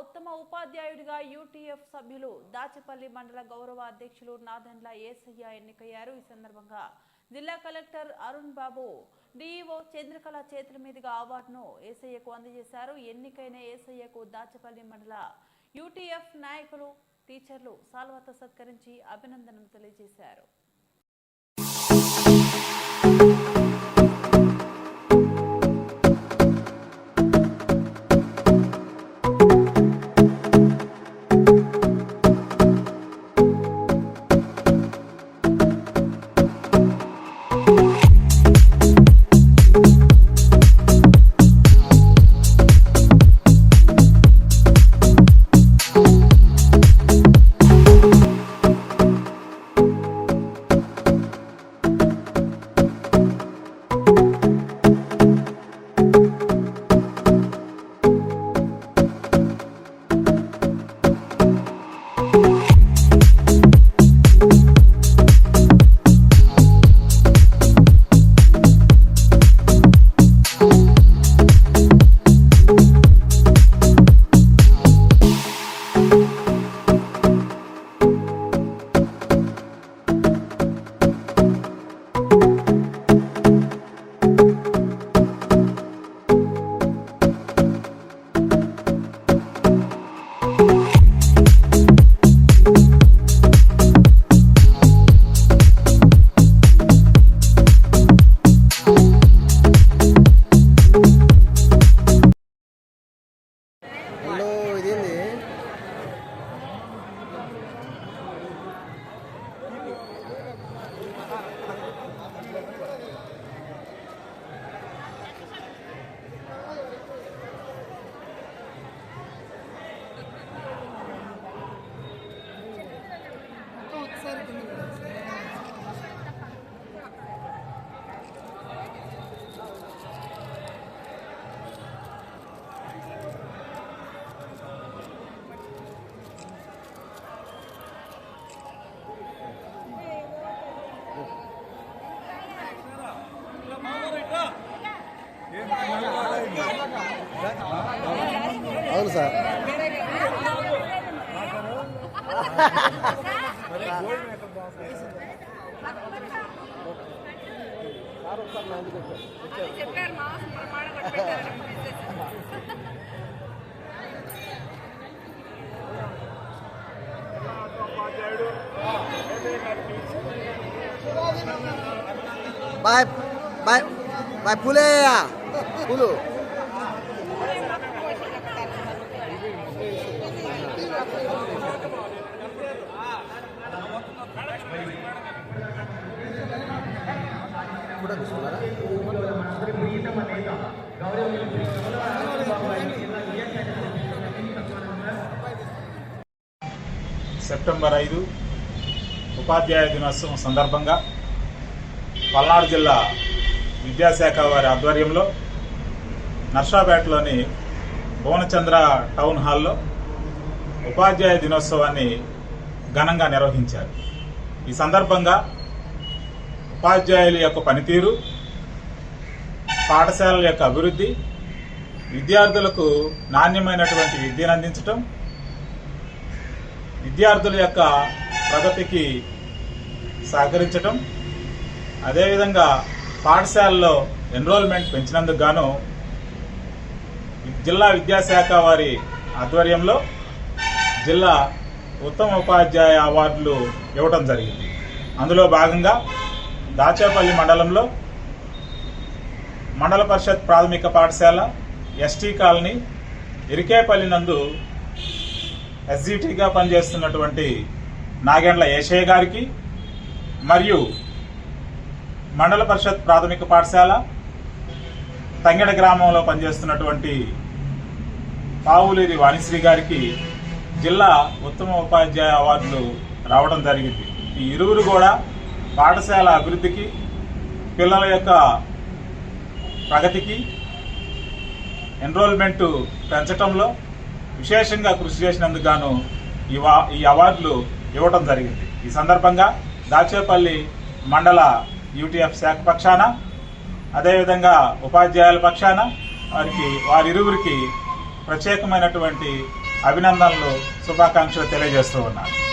ఉత్తమ ఉపాధ్యాయుడిగా యూటీఎఫ్ సభ్యులు దాచపల్లి మండల గౌరవ అధ్యక్షులు నాదెండ్ల ఏసయ్య ఎన్నికయ్యారు. ఈ సందర్భంగా జిల్లా కలెక్టర్ అరుణ్ బాబు డిఈఓ చంద్రకళ చేతుల మీదుగా అవార్డును ఏసయ్యకు అందజేశారు. ఎన్నికైన ఏసయ్యకు దాచపల్లి మండల యూటీఎఫ్ నాయకులు టీచర్లు సాల్వతో సత్కరించి అభినందనలు తెలియజేశారు. సార్. బాయ్ బాయ్ బాయ్ పూలేయా పులు కూడా కూర్చున్నారా సెప్టెంబర్ ఐదు ఉపాధ్యాయ దినోత్సవం సందర్భంగా పల్నాడు జిల్లా విద్యాశాఖ వారి ఆధ్వర్యంలో నర్సాపేటలోని భువనచంద్ర టౌన్ హాల్లో ఉపాధ్యాయ దినోత్సవాన్ని ఘనంగా నిర్వహించారు. ఈ సందర్భంగా ఉపాధ్యాయుల యొక్క పనితీరు పాఠశాలల యొక్క అభివృద్ధి విద్యార్థులకు నాణ్యమైనటువంటి విద్యను అందించటం విద్యార్థుల యొక్క ప్రగతికి సహకరించటం అదేవిధంగా పాఠశాలలో ఎన్రోల్మెంట్ పెంచినందుకు గాను జిల్లా విద్యాశాఖ వారి ఆధ్వర్యంలో జిల్లా ఉత్తమ ఉపాధ్యాయ అవార్డులు ఇవ్వటం జరిగింది. అందులో భాగంగా దాచేపల్లి మండలంలో మండల పరిషత్ ప్రాథమిక పాఠశాల ఎస్టీ కాలనీ ఇరికేపల్లి నందు ఎస్జిటిగా పనిచేస్తున్నటువంటి నాగేండ్ల ఏషయ్య గారికి మరియు మండల పరిషత్ ప్రాథమిక పాఠశాల తంగెడ గ్రామంలో పనిచేస్తున్నటువంటి పావులేరి వాణిశ్రీ గారికి జిల్లా ఉత్తమ ఉపాధ్యాయ అవార్డులు రావడం జరిగింది. ఈ ఇరువురు కూడా పాఠశాల అభివృద్ధికి పిల్లల యొక్క ప్రగతికి ఎన్రోల్మెంట్ పెంచటంలో విశేషంగా కృషి చేసినందుకు గాను ఈ వా ఈ అవార్డులు ఇవ్వటం జరిగింది. ఈ సందర్భంగా దాచేపల్లి మండల యూటీఎఫ్ శాఖ పక్షాన అదేవిధంగా ఉపాధ్యాయుల పక్షాన వారికి వారిరువురికి ప్రత్యేకమైనటువంటి అభినందనలు శుభాకాంక్షలు తెలియజేస్తూ ఉన్నాను.